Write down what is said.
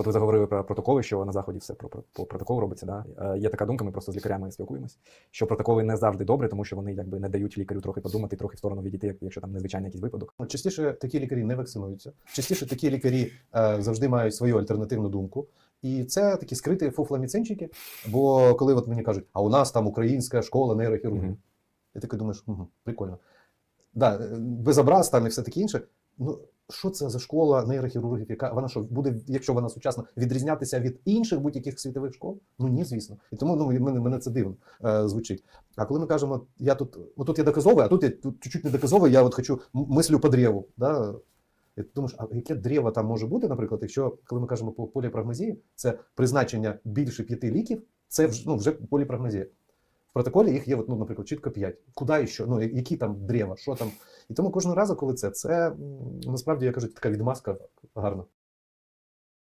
От ви заговорили про протоколи, що на заході все про, про, по протоколу робиться. Да? Е, Є така думка, ми просто з лікарями спілкуємось, що протоколи не завжди добре, тому що вони якби не дають лікарю трохи подумати, трохи в сторону відійти, якщо там незвичайний якийсь випадок. Ну, Частіше такі лікарі не вакцинуються. Частіше такі лікарі е, завжди мають свою альтернативну думку. І це такі скриті фуфламіцинчики. Бо коли от мені кажуть, а у нас там українська школа нейрохірургії, Мгм. і ти такий думаєш, угу, прикольно. Да, е, без образ там і все таке інше. Ну, що це за школа нейрохірургів? Яка вона що буде, якщо вона сучасна, відрізнятися від інших будь-яких світових школ? Ну ні, звісно. І тому ну мене, мене це дивно е, звучить. А коли ми кажемо, я тут, ну тут я доказовий, а тут я тут чуть-чуть не доказовий, я от хочу мислю по древу. Да? І ти думаєш, а яке древо там може бути, наприклад, якщо коли ми кажемо по поліпрагмазії, це призначення більше п'яти ліків, це ну, вже поліпрагмазія. В протоколі їх є, от, ну, наприклад, чітко 5. Куди і що? Ну, які там древа, що там. І тому кожного разу, коли це, це насправді, я кажу, така відмазка гарна.